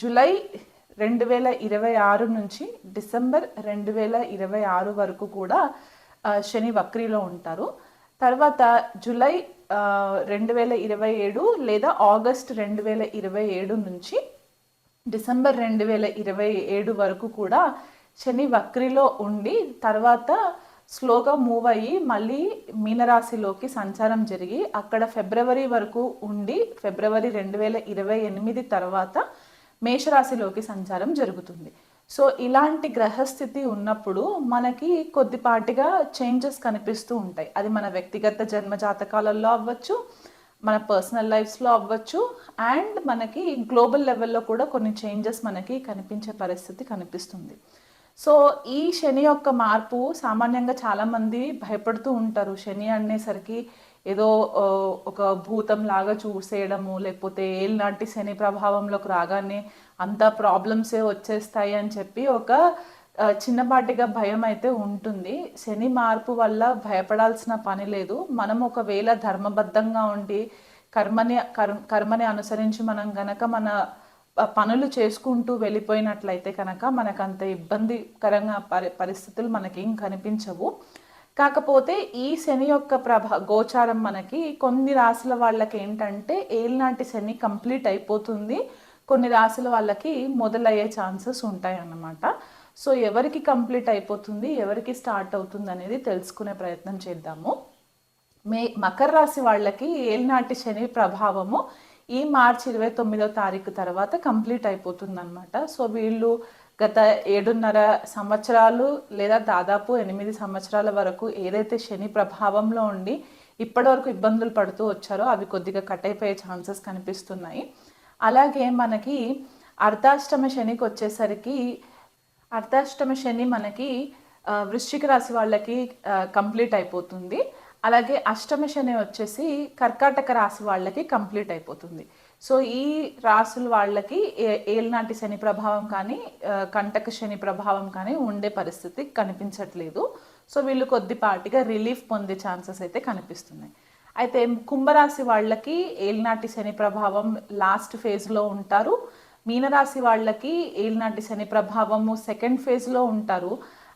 July రెండు వేల ఇరవై ఆరు నుంచి డిసెంబర్ రెండు వేల ఇరవై ఆరు వరకు కూడా శని వక్రీలో ఉంటారు. తర్వాత జూలై రెండు వేల ఇరవై ఏడు లేదా ఆగస్ట్ రెండు వేల ఇరవై ఏడు నుంచి డిసెంబర్ రెండు వేల ఇరవై ఏడు వరకు కూడా శని వక్రిలో ఉండి తర్వాత స్లోగా మూవ్ అయ్యి మళ్ళీ మీనరాశిలోకి సంచారం జరిగి అక్కడ ఫిబ్రవరి వరకు ఉండి ఫిబ్రవరి రెండు వేల ఇరవై ఎనిమిది తర్వాత మేషరాశిలోకి సంచారం జరుగుతుంది. సో ఇలాంటి గ్రహస్థితి ఉన్నప్పుడు మనకి కొద్దిపాటిగా చేంజెస్ కనిపిస్తూ ఉంటాయి. అది మన వ్యక్తిగత జన్మ జాతకాలలో అవ్వచ్చు మన పర్సనల్ లైఫ్స్లో అవ్వచ్చు అండ్ మనకి గ్లోబల్ లెవెల్లో కూడా కొన్ని చేంజెస్ మనకి కనిపించే పరిస్థితి కనిపిస్తుంది. సో ఈ శని యొక్క మార్పు సామాన్యంగా చాలామంది భయపడుతూ ఉంటారు. శని అనేసరికి ఏదో ఒక భూతం లాగా చూసేయడము లేకపోతే ఏళ్ళనాటి శని ప్రభావంలోకి రాగానే అంత ప్రాబ్లమ్సే వచ్చేస్తాయి అని చెప్పి ఒక చిన్నపాటిగా భయం అయితే ఉంటుంది. శని మార్పు వల్ల భయపడాల్సిన పని లేదు. మనం ఒకవేళ ధర్మబద్ధంగా ఉండి కర్మని కర్మని అనుసరించి మనం గనక మన పనులు చేసుకుంటూ వెళ్ళిపోయినట్లయితే కనుక మనకు అంత ఇబ్బందికరంగా పరి పరిస్థితులు మనకేం కనిపించవు. కాకపోతే ఈ శని యొక్క ప్రభ గోచారం మనకి కొన్ని రాశుల వాళ్ళకి ఏంటంటే ఏలినాటి శని కంప్లీట్ అయిపోతుంది. కొన్ని రాశుల వాళ్ళకి మొదలయ్యే ఛాన్సెస్ ఉంటాయి అన్నమాట సో ఎవరికి కంప్లీట్ అయిపోతుంది ఎవరికి స్టార్ట్ అవుతుంది అనేది తెలుసుకునే ప్రయత్నం చేద్దాము. మే మకర రాశి వాళ్ళకి ఏలినాటి శని ప్రభావము ఈ మార్చి ఇరవై తొమ్మిదో తారీఖు తర్వాత కంప్లీట్ అయిపోతుంది అనమాట సో వీళ్ళు గత ఏడున్నర సంవత్సరాలు లేదా దాదాపు ఎనిమిది సంవత్సరాల వరకు ఏదైతే శని ప్రభావంలో ఉండి ఇప్పటివరకు ఇబ్బందులు పడుతూ వచ్చారో అవి కొద్దిగా కట్ అయిపోయే ఛాన్సెస్ కనిపిస్తున్నాయి. అలాగే మనకి అర్ధాష్టమ శనికి వచ్చేసరికి అర్ధాష్టమ శని మనకి వృశ్చిక రాశి వాళ్ళకి కంప్లీట్ అయిపోతుంది. అలాగే అష్టమ శని వచ్చేసి కర్కాటక రాశి వాళ్ళకి కంప్లీట్ అయిపోతుంది. సో ఈ రాసుల వాళ్ళకి ఏ- ఏలినాటి శని ప్రభావం కానీ కంటక శని ప్రభావం కానీ ఉండే పరిస్థితి కనిపించట్లేదు. సో వీళ్ళు కొద్దిపాటిగా రిలీఫ్ పొందే ఛాన్సెస్ అయితే కనిపిస్తున్నాయి. అయితే కుంభరాశి వాళ్ళకి ఏలినాటి శని ప్రభావం లాస్ట్ ఫేజ్లో ఉంటారు. మీనరాశి వాళ్ళకి ఏలినాటి శని ప్రభావము సెకండ్ ఫేజ్లో ఉంటారు.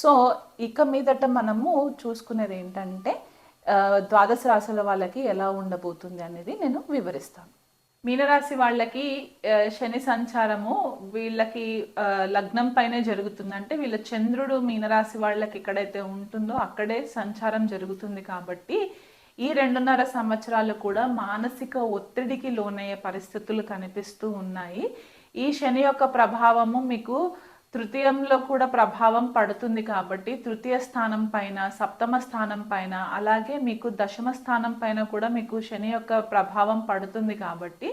సో ఇక మీదట మనము చూసుకునేది ఏంటంటే ద్వాదశ రాశుల వాళ్ళకి ఎలా ఉండబోతుంది అనేది నేను వివరిస్తాను. మీనరాశి వాళ్ళకి శని సంచారము వీళ్ళకి లగ్నం పైనే జరుగుతుంది. అంటే వీళ్ళ చంద్రుడు మీనరాశి వాళ్ళకి ఎక్కడైతే ఉంటుందో అక్కడే సంచారం జరుగుతుంది కాబట్టి ఈ రెండున్నర సంవత్సరాలు కూడా మానసిక ఒత్తిడికి లోనయ్యే పరిస్థితులు కనిపిస్తూ ఉన్నాయి. ఈ శని యొక్క ప్రభావము మీకు తృతీయంలో కూడా ప్రభావం పడుతుంది కాబట్టి తృతీయ స్థానం పైన సప్తమ స్థానం పైన అలాగే మీకు దశమ స్థానం పైన కూడా మీకు శని యొక్క ప్రభావం పడుతుంది కాబట్టి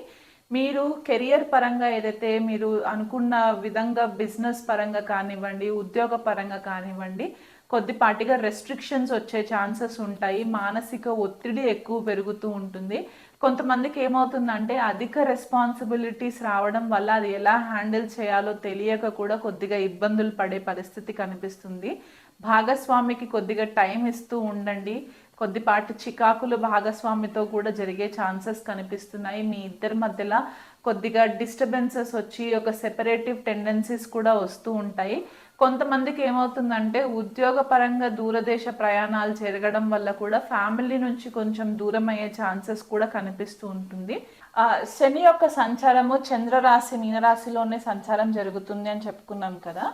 మీరు కెరియర్ పరంగా ఏదైతే మీరు అనుకున్న విధంగా బిజినెస్ పరంగా కానివ్వండి ఉద్యోగ పరంగా కానివ్వండి కొద్దిపాటిగా రెస్ట్రిక్షన్స్ వచ్చే ఛాన్సెస్ ఉంటాయి. మానసిక ఒత్తిడి ఎక్కువ పెరుగుతూ ఉంటుంది. కొంతమందికి ఏమవుతుందంటే అధిక రెస్పాన్సిబిలిటీస్ రావడం వల్ల అది ఎలా హ్యాండిల్ చేయాలో తెలియక కూడా కొద్దిగా ఇబ్బందులు పడే పరిస్థితి కనిపిస్తుంది. భాగస్వామికి కొద్దిగా టైం ఇస్తూ ఉండండి. కొద్దిపాటి చికాకులు భాగస్వామితో కూడా జరిగే ఛాన్సెస్ కనిపిస్తున్నాయి. మీ ఇద్దరి మధ్యలో కొద్దిగా డిస్టర్బెన్సెస్ వచ్చి ఒక సెపరేటివ్ టెండెన్సీస్ కూడా వస్తూ ఉంటాయి. కొంతమందికి ఏమవుతుందంటే ఉద్యోగపరంగా దూరదేశ ప్రయాణాలు జరగడం వల్ల కూడా ఫ్యామిలీ నుంచి కొంచెం దూరం అయ్యే ఛాన్సెస్ కూడా కనిపిస్తూ ఉంటుంది. శని యొక్క సంచారము చంద్రరాశి మీనరాశిలోనే సంచారం జరుగుతుంది అని చెప్పుకున్నాం కదా.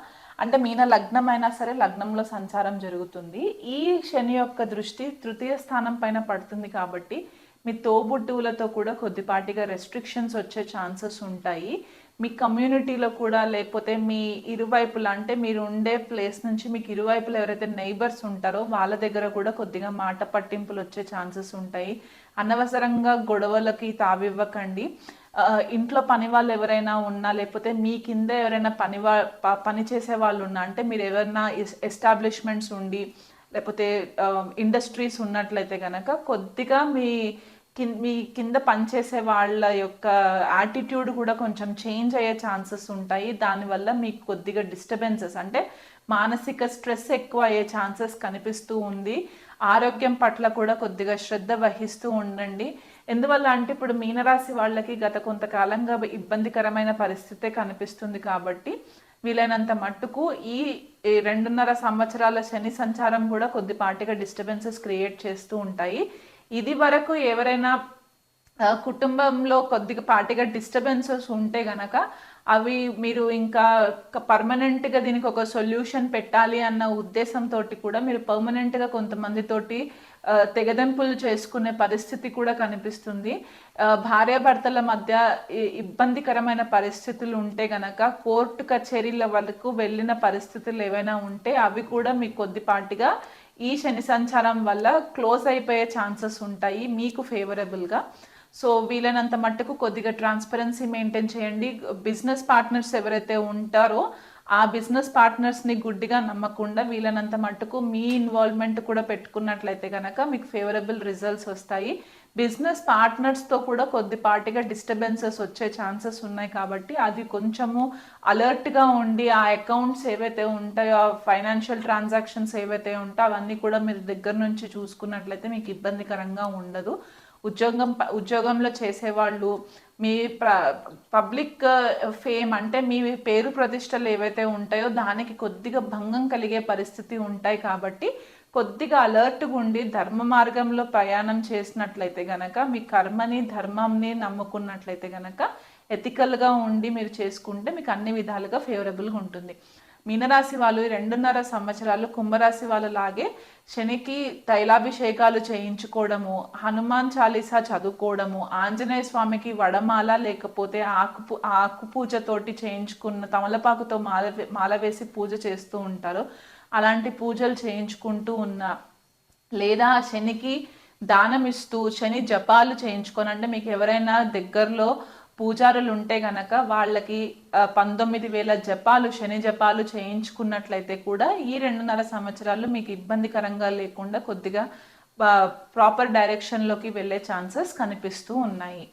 అంటే మీన లగ్నం అయినా సరే లగ్నంలో సంచారం జరుగుతుంది. ఈ శని యొక్క దృష్టి తృతీయ స్థానం పైన పడుతుంది కాబట్టి మీ తోబుట్టువులతో కూడా కొద్దిపాటిగా రెస్ట్రిక్షన్స్ వచ్చే ఛాన్సెస్ ఉంటాయి. మీ కమ్యూనిటీలో కూడా లేకపోతే మీ ఇరువైపులా అంటే మీరు ఉండే ప్లేస్ నుంచి మీకు ఇరువైపులా ఎవరైతే నైబర్స్ ఉంటారో వాళ్ళ దగ్గర కూడా కొద్దిగా మాట పట్టింపులు వచ్చే ఛాన్సెస్ ఉంటాయి. అనవసరంగా గొడవలకి తావివ్వకండి. ఇంట్లో పని వాళ్ళు ఎవరైనా ఉన్నా లేకపోతే మీ కింద ఎవరైనా పని వా ప- పని చేసే వాళ్ళు ఉన్నా అంటే మీరు ఎవరైనా ఎస్టాబ్లిష్మెంట్స్ ఉండి లేకపోతే ఇండస్ట్రీస్ ఉన్నట్లయితే కనుక కొద్దిగా మీ మీ కింద పనిచేసే వాళ్ళ యొక్క యాటిట్యూడ్ కూడా కొంచెం చేంజ్ అయ్యే ఛాన్సెస్ ఉంటాయి. దానివల్ల మీకు కొద్దిగా డిస్టర్బెన్సెస్ అంటే మానసిక స్ట్రెస్ ఎక్కువ అయ్యే ఛాన్సెస్ కనిపిస్తూ ఉంది. ఆరోగ్యం పట్ల కూడా కొద్దిగా శ్రద్ధ వహిస్తూ ఉండండి. ఎందువల్ల అంటే ఇప్పుడు మీనరాశి వాళ్ళకి గత కొంతకాలంగా ఇబ్బందికరమైన పరిస్థితే కనిపిస్తుంది కాబట్టి వీలైనంత మట్టుకు ఈ రెండున్నర సంవత్సరాల శని సంచారం కూడా కొద్దిపాటిగా డిస్టర్బెన్సెస్ క్రియేట్ చేస్తూ ఉంటాయి. ఇది వరకు ఎవరైనా కుటుంబంలో కొద్దిగా పాటిగా డిస్టర్బెన్సెస్ ఉంటే గనక అవి మీరు ఇంకా పర్మనెంట్గా దీనికి ఒక సొల్యూషన్ పెట్టాలి అన్న ఉద్దేశంతో కూడా మీరు పర్మనెంట్గా కొంతమందితోటి తెగదెంపులు చేసుకునే పరిస్థితి కూడా కనిపిస్తుంది. భార్యాభర్తల మధ్య ఇబ్బందికరమైన పరిస్థితులు ఉంటే గనక కోర్టు కచేరీల వరకు వెళ్ళిన పరిస్థితులు ఏవైనా ఉంటే అవి కూడా మీకు కొద్దిపాటిగా ఈ శని సంచారం వల్ల క్లోజ్ అయిపోయే ఛాన్సెస్ ఉంటాయి మీకు ఫేవరబుల్గా. సో వీలైనంత మట్టుకు కొద్దిగా ట్రాన్స్పరెన్సీ మెయింటైన్ చేయండి. బిజినెస్ పార్ట్నర్స్ ఎవరైతే ఉంటారో ఆ బిజినెస్ పార్ట్నర్స్ని గుడ్డిగా నమ్మకుండా వీలైనంత మట్టుకు మీ ఇన్వాల్వ్మెంట్ కూడా పెట్టుకున్నట్లయితే కనుక మీకు ఫేవరబుల్ రిజల్ట్స్ వస్తాయి. బిజినెస్ పార్ట్నర్స్తో కూడా కొద్దిపాటిగా డిస్టర్బెన్సెస్ వచ్చే ఛాన్సెస్ ఉన్నాయి కాబట్టి అది కొంచెము అలర్ట్గా ఉండి ఆ అకౌంట్స్ ఏవైతే ఉంటాయో ఆ ఫైనాన్షియల్ ట్రాన్సాక్షన్స్ ఏవైతే ఉంటాయో అవన్నీ కూడా మీరు దగ్గర నుంచి చూసుకున్నట్లయితే మీకు ఇబ్బందికరంగా ఉండదు. ఉద్యోగం ప- ఉద్యోగంలో చేసేవాళ్ళు మీ ప్ర పబ్లిక్ ఫేమ్ అంటే మీ పేరు ప్రతిష్టలు ఏవైతే ఉంటాయో దానికి కొద్దిగా భంగం కలిగే పరిస్థితి ఉంటాయి కాబట్టి కొద్దిగా అలర్ట్గా ఉండి ధర్మ మార్గంలో ప్రయాణం చేసినట్లయితే గనక మీ కర్మని ధర్మంని నమ్ముకున్నట్లయితే గనక ఎథికల్గా ఉండి మీరు చేసుకుంటే మీకు అన్ని విధాలుగా ఫేవరబుల్గా ఉంటుంది. మీనరాశి వాళ్ళు ఈ రెండున్నర సంవత్సరాలు కుంభరాశి వాళ్ళు లాగే శనికి తైలాభిషేకాలు చేయించుకోవడము హనుమాన్ చాలీసా చదువుకోవడము ఆంజనేయ స్వామికి వడమాల లేకపోతే ఆకు ఆకు పూజతోటి చేయించుకున్న తమలపాకుతో మాల మాల వేసి పూజ చేస్తూ ఉంటారు. అలాంటి పూజలు చేయించుకుంటూ ఉన్న లేదా శనికి దానం ఇస్తూ శని జపాలు చేయించుకొని అంటే మీకు ఎవరైనా దగ్గరలో పూజారులు ఉంటే గనక వాళ్ళకి పంతొమ్మిది వేల జపాలు శని జపాలు చేయించుకున్నట్లయితే కూడా ఈ రెండున్నర సంవత్సరాలు మీకు ఇబ్బందికరంగా లేకుండా కొద్దిగా ప్రాపర్ డైరెక్షన్లోకి వెళ్ళే ఛాన్సెస్ కనిపిస్తూ ఉన్నాయి.